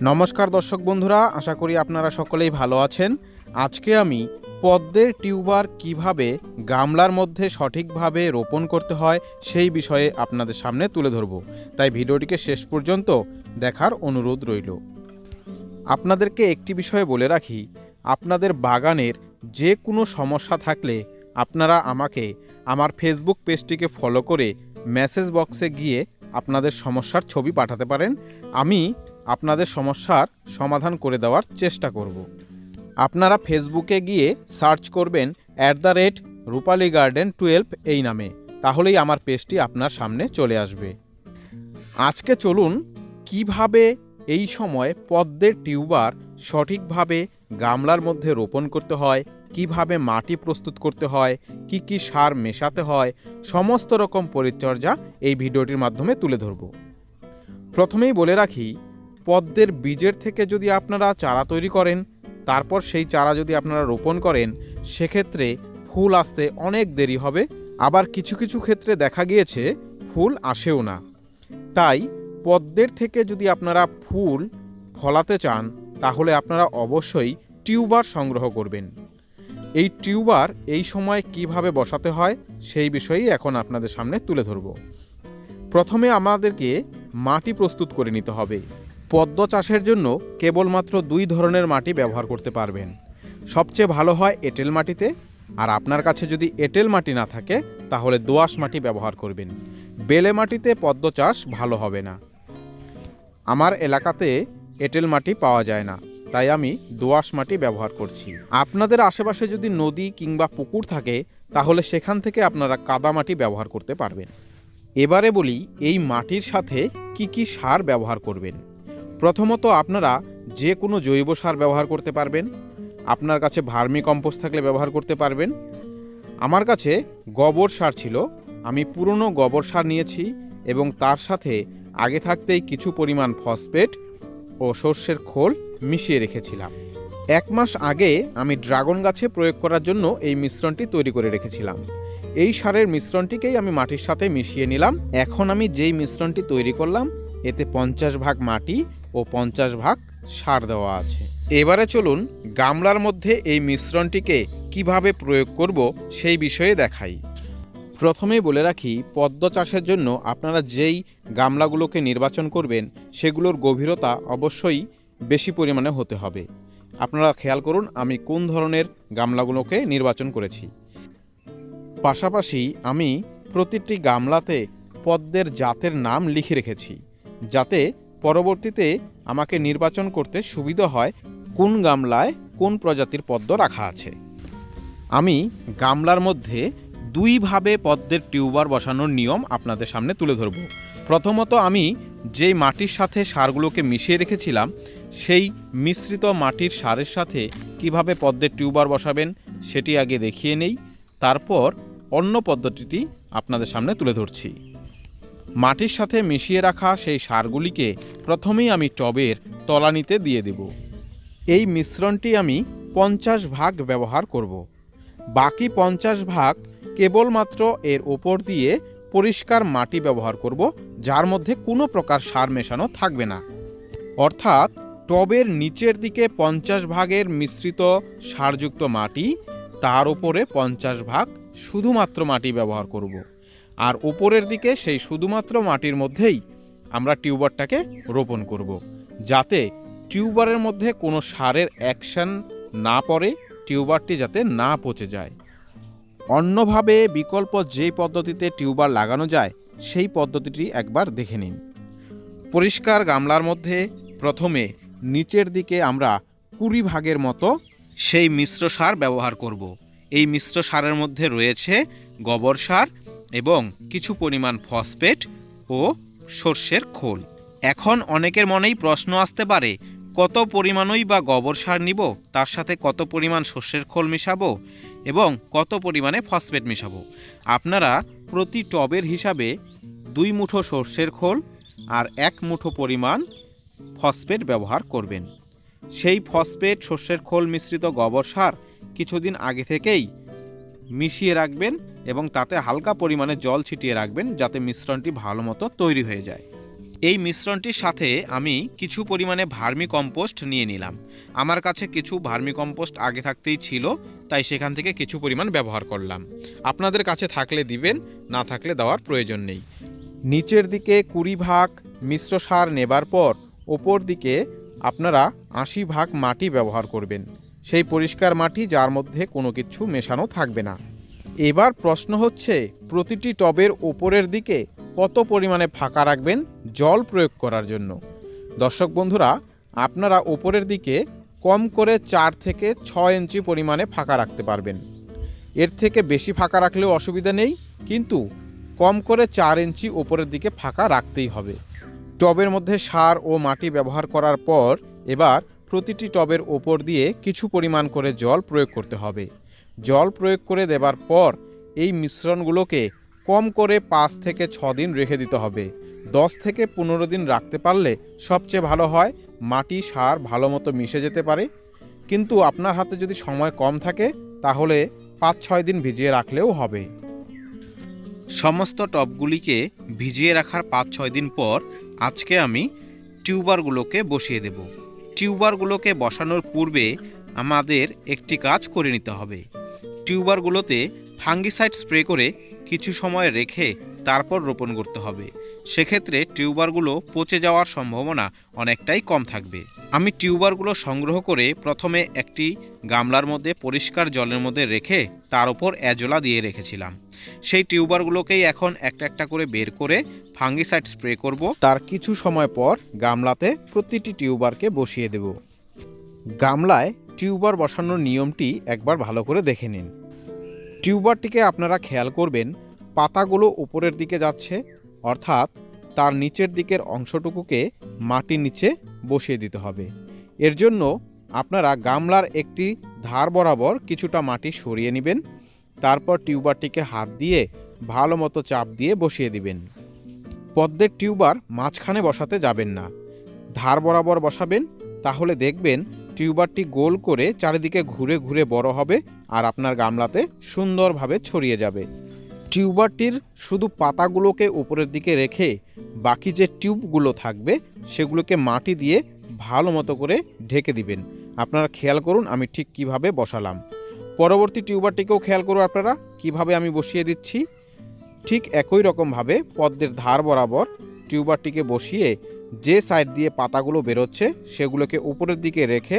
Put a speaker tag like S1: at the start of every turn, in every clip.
S1: নমস্কার দর্শক বন্ধুরা, আশা করি আপনারা সকলেই ভালো আছেন। আজকে আমি পদ্মের টিউবার কীভাবে গামলার মধ্যে সঠিকভাবে রোপণ করতে হয় সেই বিষয়ে আপনাদের সামনে তুলে ধরব। তাই ভিডিওটিকে শেষ পর্যন্ত দেখার অনুরোধ রইল। আপনাদেরকে একটি বিষয়ে বলে রাখি, আপনাদের বাগানের যে কোনো সমস্যা থাকলে আপনারা আমাকে আমার ফেসবুক পেজটিকে ফলো করে মেসেজ বক্সে গিয়ে আপনাদের সমস্যার ছবি পাঠাতে পারেন। আমি আপনাদের সমস্যার সমাধান করে দেওয়ার চেষ্টা করব। আপনারা ফেসবুকে গিয়ে সার্চ করবেন at the rate Rupali garden twelve এই নামে, তাহলেই আমার পেজটি আপনার সামনে চলে আসবে। আজকে চলুন কীভাবে এই সময় পদ্মের টিউবার সঠিকভাবে গামলার মধ্যে রোপণ করতে হয়, কীভাবে মাটি প্রস্তুত করতে হয়, কি কি সার মেশাতে হয়, সমস্ত রকম পরিচর্যা এই ভিডিওটির মাধ্যমে তুলে ধরব। প্রথমেই বলে রাখি পদ্মের বীজের থেকে যদি আপনারা চারা তৈরি করেন, তারপর সেই চারা যদি আপনারা রোপণ করেন, সেক্ষেত্রে ফুল আসতে অনেক দেরি হবে। আবার কিছু কিছু ক্ষেত্রে দেখা গিয়েছে, ফুল আসেও না। তাই পদ্মের থেকে যদি আপনারা ফুল ফলাতে চান, তাহলে আপনারা অবশ্যই টিউবার সংগ্রহ করবেন। এই টিউবার এই সময় কীভাবে বসাতে হয়, সেই বিষয়েই এখন আপনাদের সামনে তুলে ধরব। প্রথমে আমাদেরকে মাটি প্রস্তুত করে নিতে হবে। পদ্ম চাষের জন্য কেবলমাত্র দুই ধরনের মাটি ব্যবহার করতে পারবেন। সবচেয়ে ভালো হয় এঁটেল মাটিতে, আর আপনার কাছে যদি এঁটেল মাটি না থাকে, তাহলে দোআঁশ মাটি ব্যবহার করবেন। বেলে মাটিতে পদ্ম চাষ ভালো হবে না। আমার এলাকাতে এঁটেল মাটি পাওয়া যায় না, তাই আমি দোআঁশ মাটি ব্যবহার করছি। আপনাদের আশেপাশে যদি নদী কিংবা পুকুর থাকে, তাহলে সেখান থেকে আপনারা কাদা মাটি ব্যবহার করতে পারবেন। এবারে বলি, এই মাটির সাথে কি কি সার ব্যবহার করবেন? প্রথমত আপনারা যে কোনো জৈব সার ব্যবহার করতে পারবেন। আপনার কাছে ভার্মি কম্পোস্ট থাকলে ব্যবহার করতে পারবেন। আমার কাছে গোবর সার ছিল। আমি পুরনো গোবর সার নিয়েছি এবং তার সাথে আগে থাকতেই কিছু পরিমাণ ফসফেট ও সর্ষের খোল মিশিয়ে রেখেছিলাম। এক মাস আগে আমি ড্রাগন গাছে প্রয়োগ করার জন্য এই মিশ্রণটি তৈরি করে রেখেছিলাম। এই সারের মিশ্রণটিকেই আমি মাটির সাথে মিশিয়ে নিলাম। এখন আমি যেই মিশ্রণটি তৈরি করলাম, এতে পঞ্চাশ ভাগ মাটি ও পঞ্চাশ ভাগ সার দেওয়া আছে। এবারে চলুন গামলার মধ্যে এই মিশ্রণটিকে কীভাবে প্রয়োগ করব সেই বিষয়ে দেখাই। প্রথমেই বলে রাখি, পদ্ম চাষের জন্য আপনারা যেই গামলাগুলোকে নির্বাচন করবেন, সেগুলোর গভীরতা অবশ্যই বেশি পরিমাণে হতে হবে। আপনারা খেয়াল করুন, আমি কোন ধরনের গামলাগুলোকে নির্বাচন করেছি। পাশাপাশি আমি প্রতিটি গামলাতে পদ্মের জাতের নাম লিখে রেখেছি, যাতে পরবর্তীতে আমাকে নির্বাচন করতে সুবিধা হয় কোন গামলায় কোন প্রজাতির পদ্ম রাখা আছে। আমি গামলার মধ্যে দুইভাবে পদ্মের টিউবার বসানোর নিয়ম আপনাদের সামনে তুলে ধরব। প্রথমত আমি যেই মাটির সাথে সারগুলোকে মিশিয়ে রেখেছিলাম, সেই মিশ্রিত মাটির সারের সাথে কীভাবে পদ্মের টিউবার বসাবেন সেটি আগে দেখিয়ে নেই। তারপর অন্য পদ্ধতিটি আপনাদের সামনে তুলে ধরছি। মাটির সাথে মিশিয়ে রাখা সেই সারগুলিকে প্রথমেই আমি টবের তলানিতে দিয়ে দেব। এই মিশ্রণটি আমি পঞ্চাশ ভাগ ব্যবহার করব। বাকি পঞ্চাশ ভাগ কেবলমাত্র এর ওপর দিয়ে পরিষ্কার মাটি ব্যবহার করব, যার মধ্যে কোনো প্রকার সার মেশানো থাকবে না। অর্থাৎ টবের নিচের দিকে পঞ্চাশ ভাগের মিশ্রিত সারযুক্ত মাটি, তার উপরে পঞ্চাশ ভাগ শুধুমাত্র মাটি ব্যবহার করব। আর উপরের দিকে সেই শুধুমাত্র মাটির মধ্যেই আমরা টিউবারটাকে রোপণ করব, যাতে টিউবারের মধ্যে কোনো সারের অ্যাকশন না পড়ে, টিউবারটি যাতে না পচে যায়। অন্যভাবে বিকল্প যেই পদ্ধতিতে টিউবার লাগানো যায়, সেই পদ্ধতিটি একবার দেখে নিন। পরিষ্কার গামলার মধ্যে প্রথমে নিচের দিকে আমরা কুড়ি ভাগের মতো সেই মিশ্র সার ব্যবহার করব। এই মিশ্র সারের মধ্যে রয়েছে গোবর সার এবং কিছু পরিমাণ ফসফেট ও সর্ষের খোল। এখন অনেকের মনেই প্রশ্ন আসতে পারে, কত পরিমাণই বা গোবর সার নিব, তার সাথে কত পরিমাণ শস্যের খোল মিশাবো এবং কত পরিমাণে ফসফেট মিশাবো। আপনারা প্রতি টবের হিসাবে দুই মুঠো সর্ষের খোল আর এক মুঠো পরিমাণ ফসফেট ব্যবহার করবেন। সেই ফসফেট শস্যের খোল মিশ্রিত গোবর সার কিছুদিন আগে থেকেই মিশিয়ে রাখবেন এবং তাতে হালকা পরিমাণে জল ছিটিয়ে রাখবেন যাতে মিশ্রণটি ভালো মতো তৈরি হয়ে যায়। এই মিশ্রণটির সাথে আমি কিছু পরিমাণে ভার্মি কম্পোস্ট নিয়ে নিলাম। আমার কাছে কিছু ভার্মি কম্পোস্ট আগে থাকতেই ছিল, তাই সেখান থেকে কিছু পরিমাণ ব্যবহার করলাম। আপনাদের কাছে থাকলে দিবেন, না থাকলে দেওয়ার প্রয়োজন নেই। নিচের দিকে কুড়ি ভাগ মিশ্র সার নেবার পর, ওপর দিকে আপনারা আশি ভাগ মাটি ব্যবহার করবেন। সেই পরিষ্কার মাটি যার মধ্যে কোনো কিছু মেশানো থাকবে না। এবার প্রশ্ন হচ্ছে, প্রতিটি টবের ওপরের দিকে কত পরিমাণে ফাঁকা রাখবেন জল প্রয়োগ করার জন্য? দর্শক বন্ধুরা, আপনারা ওপরের দিকে কম করে চার থেকে ছয় ইঞ্চি পরিমাণে ফাঁকা রাখতে পারবেন। এর থেকে বেশি ফাঁকা রাখলেও অসুবিধা নেই, কিন্তু কম করে চার ইঞ্চি ওপরের দিকে ফাঁকা রাখতেই হবে। টবের মধ্যে সার ও মাটি ব্যবহার করার পর এবার প্রতিটি টবের ওপর দিয়ে কিছু পরিমাণ করে জল প্রয়োগ করতে হবে। জল প্রয়োগ করে দেবার পর এই মিশ্রণগুলোকে কম করে পাঁচ থেকে ছ দিন রেখে দিতে হবে। দশ থেকে পনেরো দিন রাখতে পারলে সবচেয়ে ভালো হয়, মাটি, সার ভালো মতো মিশে যেতে পারে। কিন্তু আপনার হাতে যদি সময় কম থাকে, তাহলে পাঁচ ছয় দিন ভিজিয়ে রাখলেও হবে। সমস্ত টবগুলিকে ভিজিয়ে রাখার পাঁচ ছয় দিন পর আজকে আমি টিউবারগুলোকে বসিয়ে দেব। টিউবারগুলোকে বসানোর পূর্বে আমাদের একটি কাজ করে নিতে হবে। টিউবারগুলোতে ফাঙ্গিসাইড স্প্রে করে কিছু সময় রেখে তারপর রোপণ করতে হবে। সেক্ষেত্রে টিউবারগুলো পচে যাওয়ার সম্ভাবনা অনেকটাই কম থাকবে। আমি টিউবারগুলো সংগ্রহ করে প্রথমে একটি গামলার মধ্যে পরিষ্কার জলের মধ্যে রেখে তার উপর অ্যাজোলা দিয়ে রেখেছিলাম। সেই টিউবারগুলোকেই এখন একটা একটা করে বের করে ফাঙ্গিসাইড স্প্রে করব। তার কিছু সময় পর গামলাতে প্রতিটি টিউবারকে বসিয়ে দেব। গামলায় টিউবার বসানোর নিয়মটি একবার ভালো করে দেখে নিন। টিউবারটিকে আপনারা খেয়াল করবেন, পাতাগুলো উপরের দিকে যাচ্ছে অর্থাৎ তার নিচের দিকের অংশটুকুকে মাটির নিচে বসিয়ে দিতে হবে। এর জন্য আপনারা গামলার একটি ধার বরাবর কিছুটা মাটি সরিয়ে নেবেন, তারপর টিউবারটিকে হাত দিয়ে ভালো মতো চাপ দিয়ে বসিয়ে দিবেন। পদ্মের টিউবার মাঝখানে বসাতে যাবেন না। ধার বরাবর বসাবেন, তাহলে দেখবেন টিউবারটি গোল করে চারিদিকে ঘুরে ঘুরে বড় হবে আর আপনার গামলাতে সুন্দরভাবে ছড়িয়ে যাবে। টিউবারটির শুধু পাতাগুলোকে উপরের দিকে রেখে বাকি যে টিউবগুলো থাকবে, সেগুলোকে মাটি দিয়ে ভালো মতো করে ঢেকে দিবেন। আপনারা খেয়াল করুন আমি ঠিক কীভাবে বসালাম। পরবর্তী টিউবারটিকেও খেয়াল করুন আপনারা, কীভাবে আমি বসিয়ে দিচ্ছি। ঠিক একই রকমভাবে পদ্মের ধার বরাবর টিউবারটিকে বসিয়ে যে সাইড দিয়ে পাতাগুলো বেরোচ্ছে, সেগুলোকে উপরের দিকে রেখে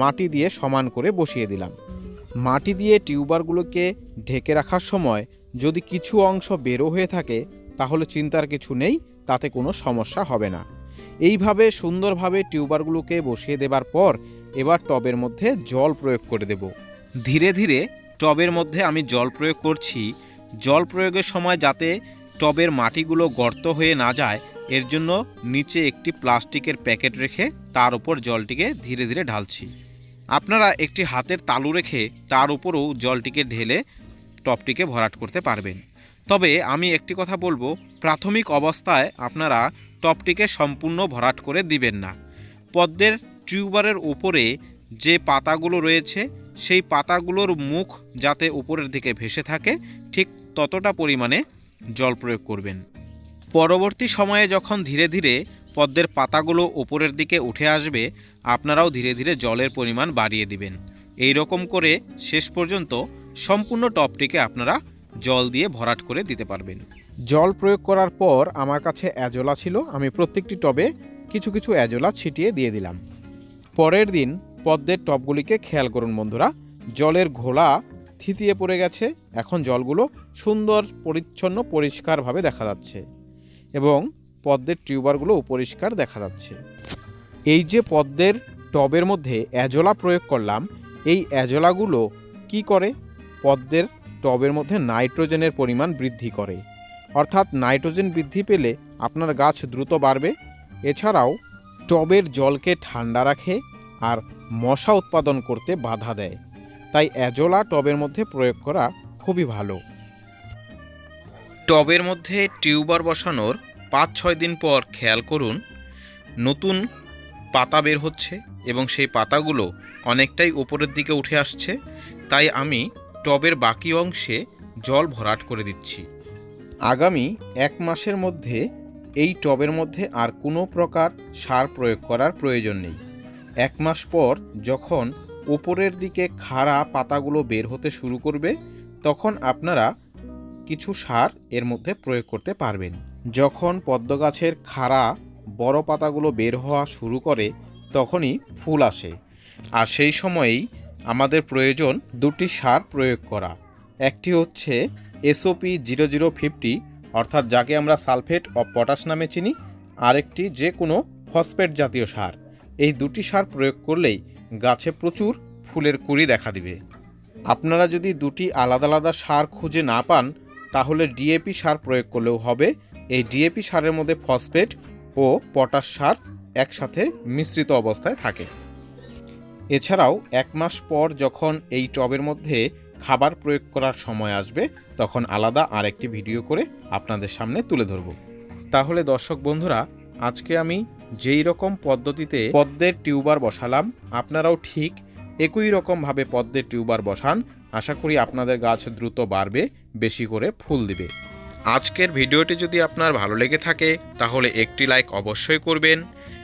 S1: মাটি দিয়ে সমান করে বসিয়ে দিলাম। মাটি দিয়ে টিউবারগুলোকে ঢেকে রাখার সময় যদি কিছু অংশ বেরো হয়ে থাকে, তাহলে চিন্তার কিছু নেই, তাতে কোনো সমস্যা হবে না। এইভাবে সুন্দরভাবে টিউবারগুলোকে বসিয়ে দেবার পর, এবার টবের মধ্যে জল প্রয়োগ করে দেব। ধীরে ধীরে টবের মধ্যে আমি জল প্রয়োগ করছি। জল প্রয়োগের সময় যাতে টবের মাটিগুলো গর্ত হয়ে না যায়, এর জন্য নিচে একটি প্লাস্টিকের প্যাকেট রেখে তার উপর জলটিকে ধীরে ধীরে ঢালছি। আপনারা একটি হাতের তালু রেখে তার উপরেও জলটিকে ঢেলে টবটিকে ভরাট করতে পারবেন। তবে আমি একটি কথা বলব, প্রাথমিক অবস্থায় আপনারা টবটিকে সম্পূর্ণ ভরাট করে দিবেন না। পদ্মের টিউবারের ওপরে যে পাতাগুলো রয়েছে, সেই পাতাগুলোর মুখ যাতে উপরের দিকে ভেসে থাকে, ঠিক ততটা পরিমাণে জল প্রয়োগ করবেন। পরবর্তী সময়ে যখন ধীরে ধীরে পদ্মের পাতাগুলো ওপরের দিকে উঠে আসবে, আপনারাও ধীরে ধীরে জলের পরিমাণ বাড়িয়ে দিবেন। এই রকম করে শেষ পর্যন্ত সম্পূর্ণ টপটিকে আপনারা জল দিয়ে ভরাট করে দিতে পারবেন। জল প্রয়োগ করার পর আমার কাছে অ্যাজোলা ছিল, আমি প্রত্যেকটি টবে কিছু কিছু অ্যাজোলা ছিটিয়ে দিয়ে দিলাম। পরের দিন পদ্মের টবগুলিকে খেয়াল করুন বন্ধুরা, জলের ঘোলা থিতিয়ে পড়ে গেছে, এখন জলগুলো সুন্দর পরিচ্ছন্ন পরিষ্কারভাবে দেখা যাচ্ছে এবং পদ্মের টিউবারগুলো পরিষ্কার দেখা যাচ্ছে। এই যে পদ্মের টবের মধ্যে অ্যাজোলা প্রয়োগ করলাম, এই অ্যাজোলাগুলো কি করে? পদ্মের টবের মধ্যে নাইট্রোজেনের পরিমাণ বৃদ্ধি করে। অর্থাৎ নাইট্রোজেন বৃদ্ধি পেলে আপনার গাছ দ্রুত বাড়বে। এছাড়াও টবের জলকে ঠান্ডা রাখে আর মশা উৎপাদন করতে বাধা দেয়। তাই অ্যাজোলা টবের মধ্যে প্রয়োগ করা খুবই ভালো। টবের মধ্যে টিউবার বসানোর পাঁচ ছয় দিন পর খেয়াল করুন, নতুন পাতা বের হচ্ছে এবং সেই পাতাগুলো অনেকটাই উপরের দিকে উঠে আসছে। তাই আমি টবের বাকি অংশে জল ভরাট করে দিচ্ছি। আগামী এক মাসের মধ্যে এই টবের মধ্যে আর কোনো প্রকার সার প্রয়োগ করার প্রয়োজন নেই। এক মাস পর যখন ওপরের দিকে খাড়া পাতাগুলো বের হতে শুরু করবে, তখন আপনারা কিছু সার এর মধ্যে প্রয়োগ করতে পারবেন। যখন পদ্ম গাছের খাড়া বড় পাতাগুলো বের হওয়া শুরু করে, তখনই ফুল আসে। আর সেই সময়েই আমাদের প্রয়োজন দুটি সার প্রয়োগ করা। একটি হচ্ছে এসওপি জিরো জিরো ফিফটি অর্থাৎ যাকে আমরা সালফেট অফ পটাশ নামে চিনি, আরেকটি যে কোনো ফসফেট জাতীয় সার। এই দুটি সার প্রয়োগ করলেই গাছে প্রচুর ফুলের কুড়ি দেখা দিবে। আপনারা যদি দুটি আলাদা আলাদা সার খুঁজে না পান, তাহলে ডিএপি সার প্রয়োগ করলেও হবে। এই ডিএপি সারের মধ্যে ফসফেট ও পটাশ সার একসাথে মিশ্রিত অবস্থায় থাকে। এছাড়াও এক মাস পর যখন এই টবের মধ্যে খাবার প্রয়োগ করার সময় আসবে, তখন আলাদা আরেকটি ভিডিও করে আপনাদের সামনে তুলে ধরব। তাহলে দর্শক বন্ধুরা, আজকে আমি যেই রকম পদ্ধতিতে পদ্মের টিউবার বসালাম, আপনারাও ঠিক একই রকমভাবে পদ্মের টিউবার বসান। আশা করি আপনাদের গাছ দ্রুত বাড়বে, বেশি করে ফুল দিবে। আজকের ভিডিওটি যদি আপনার ভালো লেগে থাকে, তাহলে একটি লাইক অবশ্যই করবেন।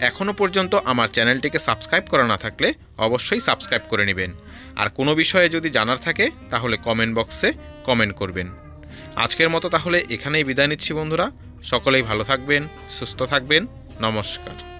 S1: এখনও পর্যন্ত আমার চ্যানেলটিকে সাবস্ক্রাইব করা না থাকলে অবশ্যই সাবস্ক্রাইব করে নেবেন। আর কোনো বিষয়ে যদি জানার থাকে, তাহলে কমেন্ট বক্সে কমেন্ট করবেন। আজকের মতো তাহলে এখানেই বিদায় নিচ্ছি বন্ধুরা। সকলেই ভালো থাকবেন, সুস্থ থাকবেন। নমস্কার।